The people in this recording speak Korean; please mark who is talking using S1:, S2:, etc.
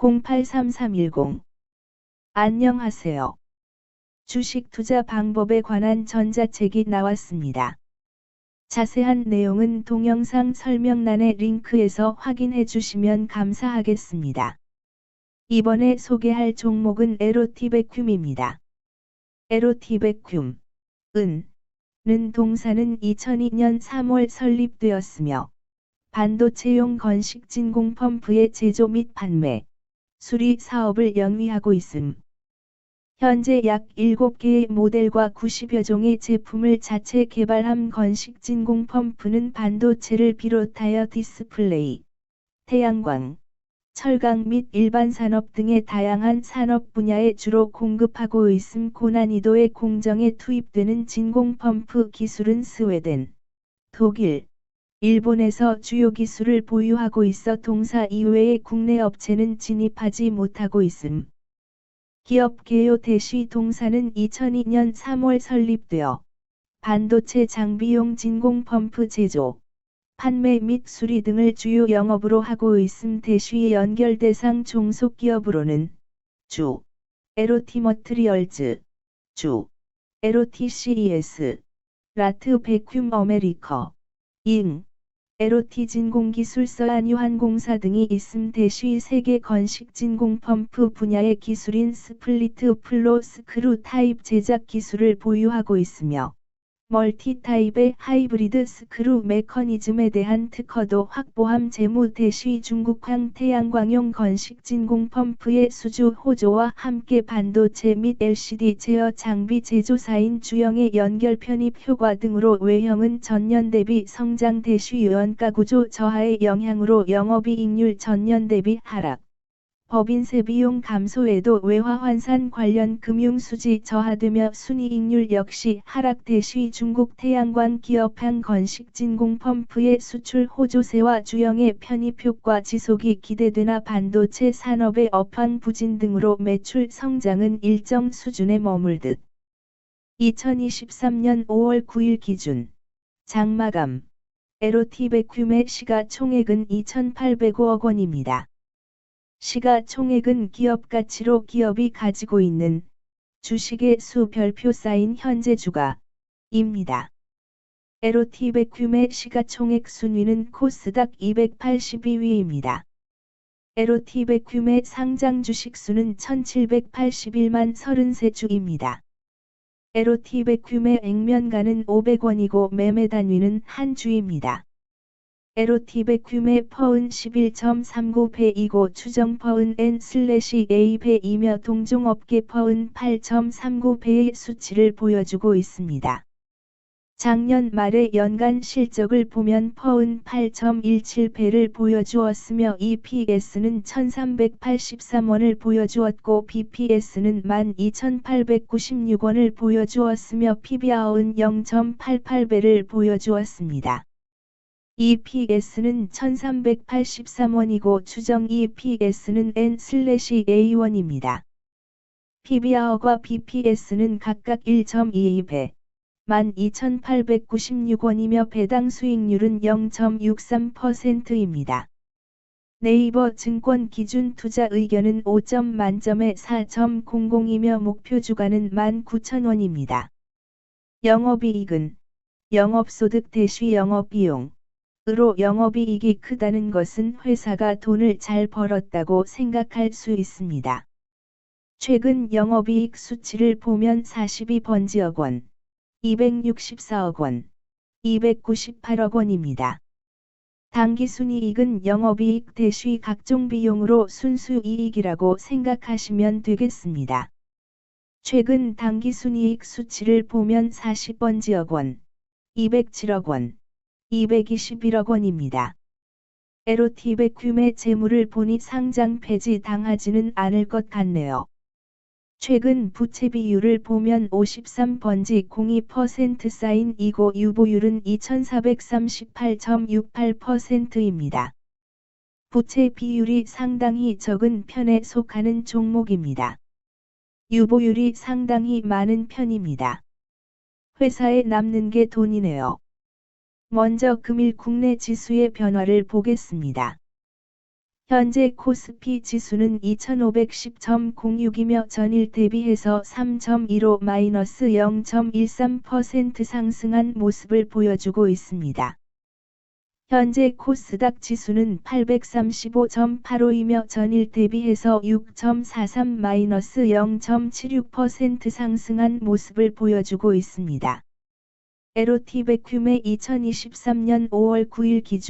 S1: 083310 안녕하세요. 주식 투자 방법에 관한 전자책이 나왔습니다. 자세한 내용은 동영상 설명란의 링크에서 확인해 주시면 감사하겠습니다. 이번에 소개할 종목은 에로티베큐입니다. 에로티베큐, 은, 는 동사는 2002년 3월 설립되었으며 반도체용 건식 진공 펌프의 제조 및 판매, 수리 사업을 영위하고 있음. 현재 약 7개의 모델과 90여 종의 제품을 자체 개발함 건식 진공 펌프는 반도체를 비롯하여 디스플레이, 태양광, 철강 및 일반 산업 등의 다양한 산업 분야에 주로 공급하고 있음 고난이도의 공정에 투입되는 진공 펌프 기술은 스웨덴, 독일, 일본에서 주요 기술을 보유하고 있어 동사 이외의 국내 업체는 진입하지 못하고 있음. 기업 개요 대시 동사는 2002년 3월 설립되어 반도체 장비용 진공 펌프 제조, 판매 및 수리 등을 주요 영업으로 하고 있음 대시 연결 대상 종속 기업으로는 주, 에로티 머트리얼즈, 주, 에로티 CES, 라트 베큐um 어메리커, 잉, 에로티 진공기술서 안유한공사 등이 있음 대시 세계 건식 진공 펌프 분야의 기술인 스플리트 플로 스크루 타입 제작 기술을 보유하고 있으며 멀티 타입의 하이브리드 스크루 메커니즘에 대한 특허도 확보함 재무 대시 중국황 태양광용 건식 진 공 펌프의 수주 호조와 함께 반도체 및 LCD 제어 장비 제조사인 주영의 연결 편입 효과 등으로 외형은 전년 대비 성장 대시 유연가 구조 저하의 영향으로 영업이익률 전년 대비 하락. 법인세 비용 감소에도 외화 환산 관련 금융수지 저하되며 순이익률 역시 하락 대시 중국 태양광 기업한 건식 진공 펌프의 수출 호조세와 주영의 편입 효과 지속이 기대되나 반도체 산업의 업황 부진 등으로 매출 성장은 일정 수준에 머물듯 2023년 5월 9일 기준 장마감 에로티베큐의 시가총액은 2,805억 원입니다. 시가총액은 기업 가치로 기업이 가지고 있는 주식의 수 별표 쌓인 현재 주가입니다. 에로티베큐의 시가총액 순위는 코스닥 282위입니다. 에로티베큐의 상장 주식 수는 1781만 33주입니다. 에로티베큐의 액면가는 500원이고 매매 단위는 한 주입니다. 에로티베큐의 퍼은 11.39배이고 추정 퍼은 N/A배이며 동종업계 퍼은 8.39배의 수치를 보여주고 있습니다. 작년 말의 연간 실적을 보면 퍼은 8.17배를 보여주었으며 EPS는 1383원을 보여주었고 BPS는 12896원을 보여주었으며 PBR은 0.88배를 보여주었습니다. EPS는 1383원이고 추정 EPS는 N/A1입니다. PBR과 BPS는 각각 1.22배, 12,896원이며 배당 수익률은 0.63%입니다. 네이버 증권 기준 투자 의견은 5점 만점에 4.00이며 목표 주가는 19,000원입니다. 영업이익은 영업소득 대시 영업비용 으로 영업이익이 크다는 것은 회사가 돈을 잘 벌었다고 생각할 수 있습니다. 최근 영업이익 수치를 보면 42번지억 원, 264억 원, 298억 원입니다. 당기순이익은 영업이익 대시 각종 비용으로 순수이익이라고 생각하시면 되겠습니다. 최근 당기순이익 수치를 보면 40번지억 원, 207억 원, 221억 원입니다. 에로티베큐의 재물을 보니 상장 폐지 당하지는 않을 것 같네요. 최근 부채 비율을 보면 53번지 02% 쌓인 이고 유보율은 2438.68%입니다. 부채 비율이 상당히 적은 편에 속하는 종목입니다. 유보율이 상당히 많은 편입니다. 회사에 남는 게 돈이네요. 먼저 금일 국내 지수의 변화를 보겠습니다. 현재 코스피 지수는 2510.06이며 전일 대비해서 3.15 마이너스 0.13% 상승한 모습을 보여주고 있습니다. 현재 코스닥 지수는 835.85이며 전일 대비해서 6.43 마이너스 0.76% 상승한 모습을 보여주고 있습니다. 에로티 베큐의 2023년 5월 9일 기준